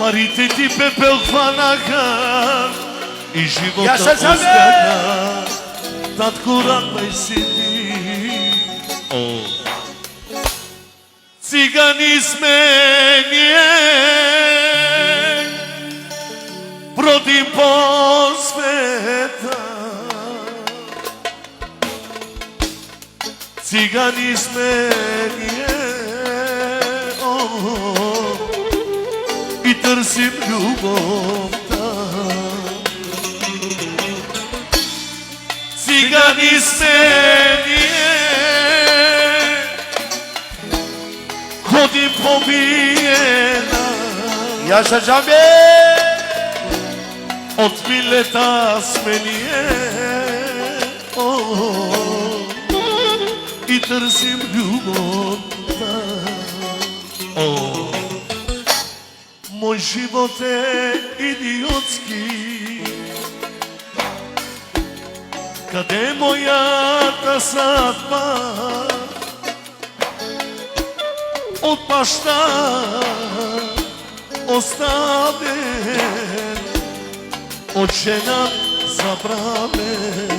Парите ти пепел хванаха и живота. Татко, радвай се ти. О, цигани сме ние, бродим по света. Цигани сме ние, dersim yuvamdan Sigan istediye Kodim pomiyena Yaşa Can Bey Ot millet asmeniye Oh. İtersim yuvamdan Oh. Мой живот е идиотски. Къде е моята съдба? От баща оставен, от жена забравен.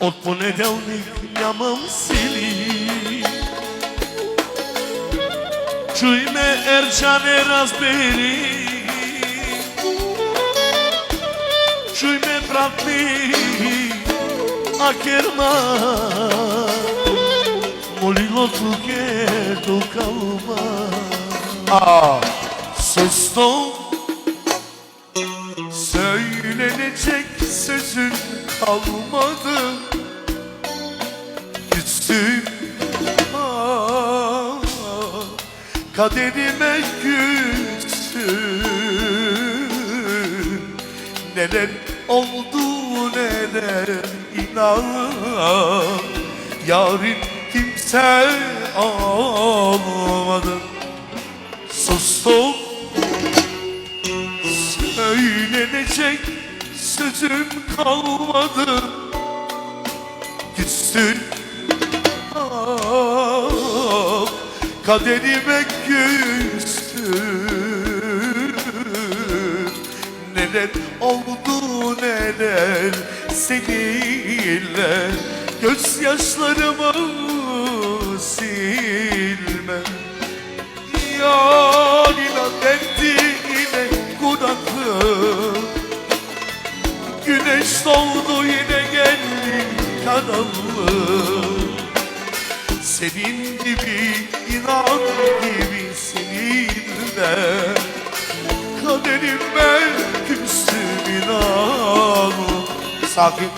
От понеделник нямам сили. Çuyme Erçane Razberi Čujme, brat mi, a kerma Molilo tuke do kalma Aa. Sustum Söylenecek sözün kalmadı. Üstüm kaderime küstüm. Neler oldu neler inan. Yarın kimse olmadı. Sustum. Söylenecek sözüm kalmadı Küstün ah, Kaderime küstün Neler oldu neler seninle? Gözyaşlarımı silme. Yarına derdine kuraklık. Güneş doğdu yine geldi karanlık Senin gibi inan gibi seninle. Kaderime küstüm inan Sakin.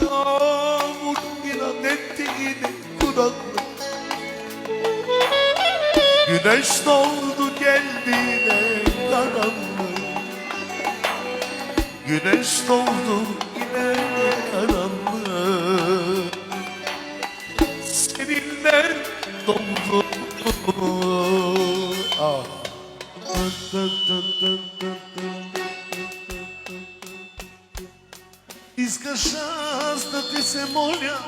Yağmur inan etti yine Güneş doğdu geldi yine karanlık. Güneş doğdu Seninle doldu искаш аз да ти се моля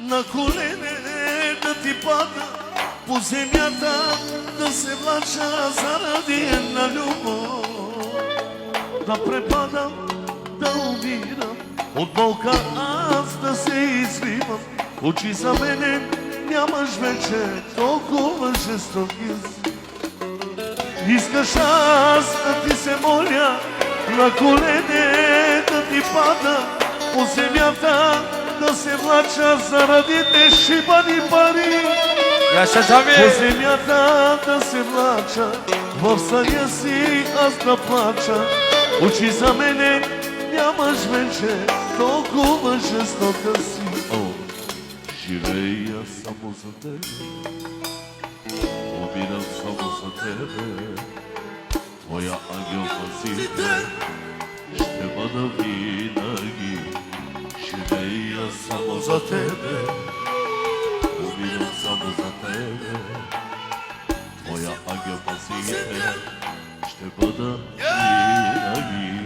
на колене да ти пада по земята да се влача заради една любов. Да препадам, да умирам, от болка аз да се извивам. Очи за мене нямаш вече толкова жестоки. Искаш аз да ти се моля на колене да ти пада по земята да се влача заради те шибани пари. По земята да се влача, в съня си аз да плача. Очи за мене нямаш вече, толкова жестока си. О, живея само за теб, умирам само за тебе. Твоя ангел пазител ще бъда винаги. Живея само за тебе. Умирам само за тебе Твоя ангел пазител Ще бъда винаги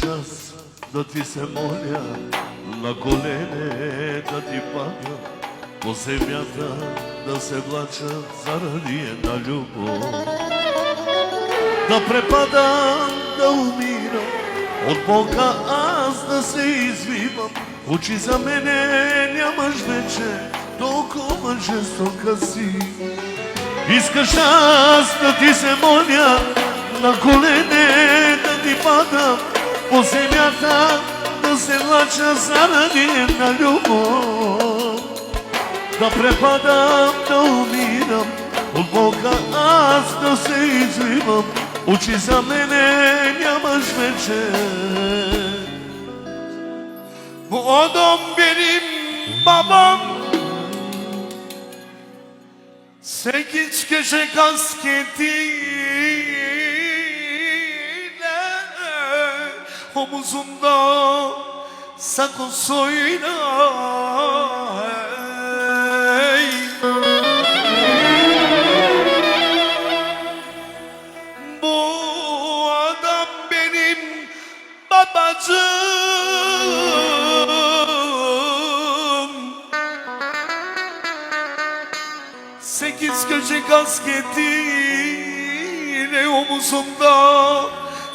час да ти се моля, на колене да ти пада, по земята да се влача заради една любов. Да препадам, да умирам, от Бога аз да се извивам, в очи за мене нямаш вече толкова жестока си. Искаш аз да ти се моля, на колене да ти падам, se vlača Zaradi jedna ljubav da prepadam, da umiram Od Boga az da se izlivam Uči za mene nemaš veće Bu adam benim babam. Sekiz köşe kasketiyle Omuzunda adam benim babacığım. Sekiz köşe kasketiyle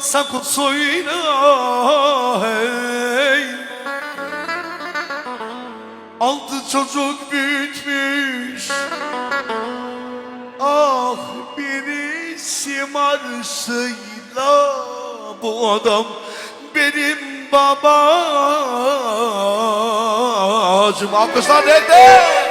omuzunda sakosuyla hey. Altı çocuk büyütmüş Ah birisi marşıyla Bu adam benim babacım Alkışlar nerede?